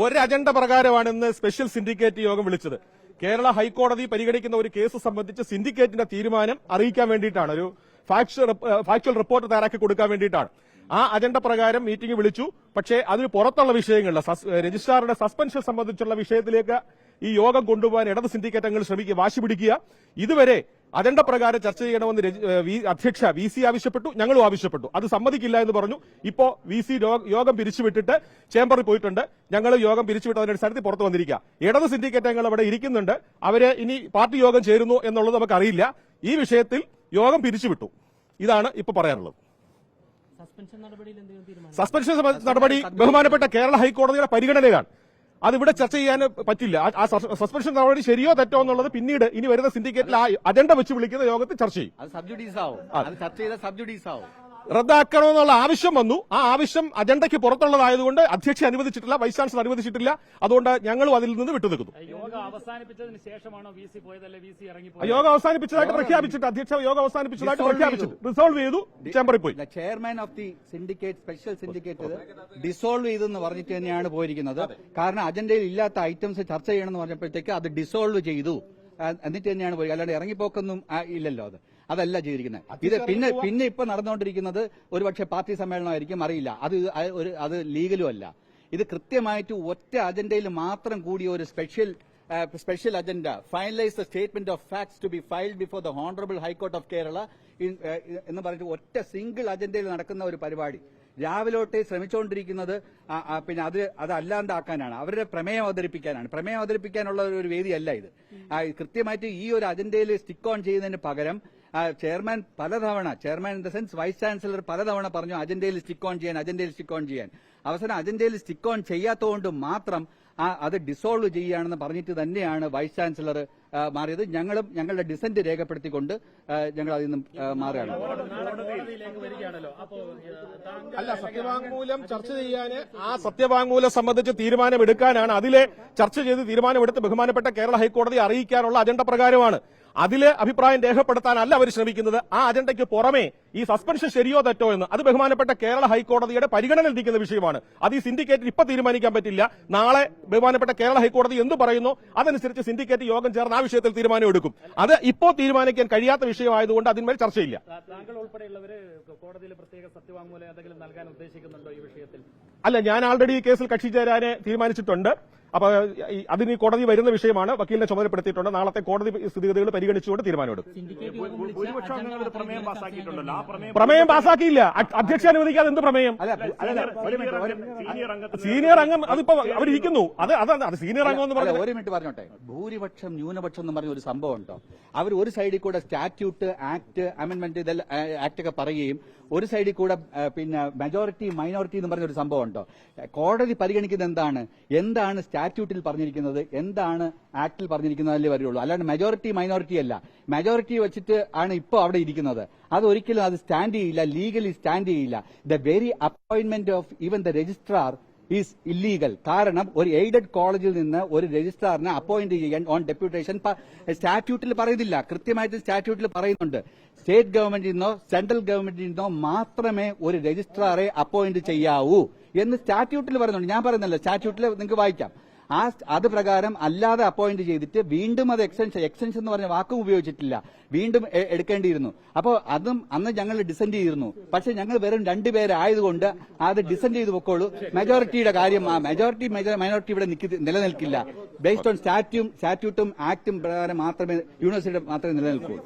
ഒരു അജണ്ട പ്രകാരമാണ് ഇന്ന് സ്പെഷ്യൽ സിൻഡിക്കേറ്റ് യോഗം വിളിച്ചത്. കേരള ഹൈക്കോടതി പരിഗണിക്കുന്ന ഒരു കേസ് സംബന്ധിച്ച് സിൻഡിക്കേറ്റിന്റെ തീരുമാനം അറിയിക്കാൻ വേണ്ടിയിട്ടാണ്. ഒരു ഫാക്ച്വൽ റിപ്പോർട്ട് തയ്യാറാക്കി കൊടുക്കാൻ വേണ്ടിയിട്ടാണ്. ആ അജണ്ട പ്രകാരം മീറ്റിംഗ് വിളിച്ചു. പക്ഷേ അതിന് പുറത്തുള്ള വിഷയങ്ങളിൽ രജിസ്ട്രാറുടെ സസ്പെൻഷൻ സംബന്ധിച്ചുള്ള വിഷയത്തിലേക്ക് ഈ യോഗം കൊണ്ടുപോകാൻ ഇടത് സിൻഡിക്കേറ്റ് അംഗങ്ങൾ ശ്രമിക്കുക വാശി പിടിക്കുക. ഇതുവരെ അജണ്ട പ്രകാരം ചർച്ച ചെയ്യണമെന്ന് അധ്യക്ഷ വി സി ആവശ്യപ്പെട്ടു ഞങ്ങളും ആവശ്യപ്പെട്ടു. അത് സമ്മതിക്കില്ല എന്ന് പറഞ്ഞു. ഇപ്പോ വി സി യോഗം പിരിച്ചുവിട്ടിട്ട് ചേംബറിൽ പോയിട്ടുണ്ട്. ഞങ്ങൾ യോഗം പിരിച്ചുവിട്ടതിന്റെ അടിസ്ഥാനത്തിൽ പുറത്തു വന്നിരിക്കുക ഇടത് സിൻഡിക്കേറ്റ് അംഗങ്ങൾ അവിടെ ഇരിക്കുന്നുണ്ട്. അവരെ ഇനി പാർട്ടി യോഗം ചേരുന്നു എന്നുള്ളത് നമുക്ക് അറിയില്ല ഈ വിഷയത്തിൽ യോഗം പിരിച്ചുവിട്ടു. ഇതാണ് ഇപ്പൊ പറയാനുള്ളത്. സസ്പെൻഷൻ നടപടി ബഹുമാനപ്പെട്ട കേരള ഹൈക്കോടതിയുടെ പരിഗണനയിലാണ്. അത് ഇവിടെ ചർച്ച ചെയ്യാൻ പറ്റില്ല. ആ- ആ സസ്പെൻഷൻ നടപടി ശരിയോ തെറ്റോ എന്നുള്ളത് പിന്നീട് ഇനി വരുന്ന സിൻഡിക്കേറ്റിൽ ആ അജണ്ട വെച്ച് വിളിക്കുന്ന യോഗത്തിൽ ചർച്ച ചെയ്യും. അത് സബ്ജുഡീസ് ആവും. അത് ചർച്ച ചെയ്ത സബ്ജുഡീസ് ആവും. റദ്ദാക്കണമെന്നുള്ള ആവശ്യം വന്നു. ആ ആവശ്യം അജണ്ടയ്ക്ക് പുറത്തുള്ളതായതുകൊണ്ട് അധ്യക്ഷ അനുവദിച്ചിട്ടില്ല വൈസ് ചാൻസലർ അനുവദിച്ചിട്ടില്ല. അതുകൊണ്ട് ഞങ്ങളും അതിൽ നിന്ന് വിട്ടുനിൽക്കുന്നു. യോഗ അവസാനിപ്പിച്ചതായിട്ട് പ്രഖ്യാപിച്ചിട്ട് അധ്യക്ഷ യോഗം അവസാനിപ്പിച്ചതായിട്ട് പ്രഖ്യാപിച്ചിട്ട് റിസോൾവ് ചെയ്തു. ചേംബറിൽ പോയി. Chairman of the syndicate special syndicate dissolve ചെയ്തെന്ന് പറഞ്ഞിട്ട് തന്നെയാണ് പോയിരിക്കുന്നത്. കാരണം അജണ്ടയിൽ ഇല്ലാത്ത ഐറ്റംസ് ചർച്ച ചെയ്യണമെന്ന് പറഞ്ഞപ്പോഴത്തേക്ക് അത് ഡിസോൾവ് ചെയ്തു. എന്നിട്ട് തന്നെയാണ് പോയി. അല്ലാണ്ട് ഇറങ്ങിപ്പോക്കൊന്നും ആ, ഇല്ലല്ലോ അത്. അതല്ല ചെയ്തിരിക്കുന്നത്. ഇത് പിന്നെ പിന്നെ ഇപ്പൊ നടന്നുകൊണ്ടിരിക്കുന്നത് ഒരുപക്ഷെ പാർട്ടി സമ്മേളനമായിരിക്കും അറിയില്ല. അത് ഒരു അത് ലീഗലും അല്ല. ഇത് കൃത്യമായിട്ട് ഒറ്റ അജണ്ടയിൽ മാത്രം കൂടിയ ഒരു special special agenda finalise the statement of facts to be filed before the honourable high court of Kerala എന്ന് പറഞ്ഞിട്ട് ഒറ്റ സിംഗിൾ അജണ്ടയിൽ നടക്കുന്ന ഒരു പരിപാടി. രാവിലോട്ടെ ശ്രമിച്ചുകൊണ്ടിരിക്കുന്നത് പിന്നെ അത് അത് അല്ലാണ്ടാക്കാനാണ് അവരുടെ പ്രമേയം അവതരിപ്പിക്കാനാണ്. പ്രമേയം അവതരിപ്പിക്കാനുള്ള ഒരു- വേദിയല്ല ഇത്. കൃത്യമായിട്ട് ഈ ഒരു അജണ്ടയിൽ സ്റ്റിക്ക് ഓൺ ചെയ്യുന്നതിന് പകരം ചെയർമാൻ പലതവണ chairman in the sense vice chancellor പലതവണ പറഞ്ഞു അജണ്ടയിൽ സ്റ്റിക്ക് ഓൺ ചെയ്യാൻ അജണ്ടയിൽ സ്റ്റിക്ക് ഓൺ ചെയ്യാൻ. അവസാനം അജണ്ടയിൽ സ്റ്റിക്ക് ഓൺ ചെയ്യാത്തതുകൊണ്ട് മാത്രം അത് ഡിസോൾവ് ചെയ്യുകയാണെന്ന് പറഞ്ഞിട്ട് തന്നെയാണ് വൈസ് ചാൻസലർ മാറിയത്. ഞങ്ങളും ഞങ്ങളുടെ ഡിസന്റ് രേഖപ്പെടുത്തിക്കൊണ്ട് ഞങ്ങൾ അതിൽ നിന്നും മാറുകയാണ്. അല്ല സത്യവാങ്മൂലം ചർച്ച ചെയ്യാൻ ആ സത്യവാങ്മൂലം സംബന്ധിച്ച് തീരുമാനമെടുക്കാനാണ് അതിലെ ചർച്ച ചെയ്ത് തീരുമാനമെടുത്ത് ബഹുമാനപ്പെട്ട കേരള ഹൈക്കോടതി അറിയിക്കാനുള്ള അജണ്ട പ്രകാരമാണ്. അതിലെ അഭിപ്രായം രേഖപ്പെടുത്താനല്ല അവർ ശ്രമിക്കുന്നത്. ആ അജണ്ടയ്ക്ക് പുറമേ ഈ സസ്പെൻഷൻ ശരിയോ തെറ്റോ എന്ന് അത് ബഹുമാനപ്പെട്ട കേരള ഹൈക്കോടതിയുടെ പരിഗണനയിൽ ഇരിക്കുന്ന വിഷയമാണ്. അത് ഈ സിൻഡിക്കേറ്റിൽ ഇപ്പൊ തീരുമാനിക്കാൻ പറ്റില്ല. നാളെ ബഹുമാനപ്പെട്ട കേരള ഹൈക്കോടതി എന്ത് പറയുന്നു? അതനുസരിച്ച് സിൻഡിക്കേറ്റ് യോഗം ചേർന്ന് ആ വിഷയത്തിൽ തീരുമാനം എടുക്കും. അത് ഇപ്പോ തീരുമാനിക്കാൻ കഴിയാത്ത വിഷയമായതുകൊണ്ട് അതിന്മേൽ ചർച്ചയില്ല. അല്ല ഞാൻ ആൾറെഡി ഈ കേസിൽ കക്ഷി ചേരാനെ തീരുമാനിച്ചിട്ടുണ്ട്. അപ്പൊ അതിന് ഈ കോടതി വരുന്ന വിഷയമാണ് വക്കീലിനെ ചുമതലപ്പെടുത്തിയിട്ടുണ്ട്. നാളത്തെ കോടതി സ്ഥിതിഗതികൾ പരിഗണിച്ചുകൊണ്ട് തീരുമാനമെടുക്കും. പ്രമേയം പാസ്സാക്കിയില്ല അധ്യക്ഷ അനുവദിക്കാതെ എന്ത് പ്രമേയം? അല്ല അല്ല ഒരു മിനിറ്റ് സീനിയർ അംഗം അതിപ്പോ അവരിയ്ക്കുന്നു അത് അത് അത് സീനിയർ അംഗം എന്ന് പറഞ്ഞാൽ ഒരു മിനിറ്റ് പറഞ്ഞോട്ടെ. ഭൂരിപക്ഷം ന്യൂനപക്ഷം എന്ന് പറഞ്ഞ ഒരു സംഭവം ഉണ്ടോ? അവർ ഒരു സൈഡിൽ കൂടെ സ്റ്റാറ്റ്യൂട്ട് ആക്ട് അമെന്റ്മെന്റ് ഇതെല്ലാം ആക്ട് ഒക്കെ പറയുകയും ഒരു സൈഡിൽ കൂടെ പിന്നെ മെജോറിറ്റി മൈനോറിറ്റി എന്ന് പറഞ്ഞ ഒരു സംഭവം ഉണ്ടോ? കോടതി പരിഗണിക്കുന്നത് എന്താണ്? എന്താണ് സ്റ്റാറ്റ്യൂട്ടിൽ പറഞ്ഞിരിക്കുന്നത് എന്താണ് ആക്ടിൽ പറഞ്ഞിരിക്കുന്നതല്ലേ വരുള്ളൂ അല്ലാണ്ട് മെജോറിറ്റി മൈനോറിറ്റി അല്ല. മെജോറിറ്റി വെച്ചിട്ട് ആണ് ഇപ്പോൾ അവിടെ ഇരിക്കുന്നത്. അത് ഒരിക്കലും അത് സ്റ്റാൻഡ് ചെയ്യില്ല ലീഗലി സ്റ്റാൻഡ് ചെയ്യില്ല. The very appointment of even the registrar is illegal കാരണം ഒരു എയ്ഡഡ് കോളേജിൽ നിന്ന് ഒരു രജിസ്ട്രാറിനെ അപ്പോയിന്റ് ചെയ്യാൻ ഓൺ ഡെപ്യൂട്ടേഷൻ സ്റ്റാറ്റ്യൂട്ടിൽ പറയുന്നില്ല. കൃത്യമായിട്ട് സ്റ്റാറ്റ്യൂട്ടിൽ പറയുന്നുണ്ട്. സ്റ്റേറ്റ് ഗവൺമെന്റിൽ നിന്നോ സെൻട്രൽ ഗവൺമെന്റിൽ നിന്നോ മാത്രമേ ഒരു രജിസ്ട്രാറെ അപ്പോയിന്റ് ചെയ്യാവൂ എന്ന് സ്റ്റാറ്റ്യൂട്ടിൽ പറയുന്നുണ്ട്. ഞാൻ പറയുന്നല്ലോ സ്റ്റാറ്റ്യൂട്ടിൽ നിങ്ങൾക്ക് വായിക്കാം. ആ അത് പ്രകാരം അല്ലാതെ അപ്പോയിന്റ് ചെയ്തിട്ട് വീണ്ടും അത് എക്സ്റ്റൻഷൻ എക്സ്റ്റൻഷൻ എന്ന് പറഞ്ഞ വാക്കും ഉപയോഗിച്ചിട്ടില്ല. വീണ്ടും എടുക്കേണ്ടിയിരുന്നു. അപ്പോൾ അതും അന്ന് ഞങ്ങൾ ഡിസെൻഡ് ചെയ്തിരുന്നു. പക്ഷെ ഞങ്ങൾ വെറും രണ്ടുപേരായതുകൊണ്ട് അത് ഡിസെൻഡ് ചെയ്ത് പൊക്കോളൂ. മെജോറിറ്റിയുടെ കാര്യം ആ മെജോറിറ്റി മൈനോറിറ്റി ഇവിടെ നിൽക്കി- നിലനിൽക്കില്ല. ബേസ്ഡ് ഓൺ സ്റ്റാറ്റ്യൂം സ്റ്റാറ്റ്യൂട്ടും ആക്ടും പ്രകാരം മാത്രമേ യൂണിവേഴ്സിറ്റി മാത്രമേ നിലനിൽക്കൂ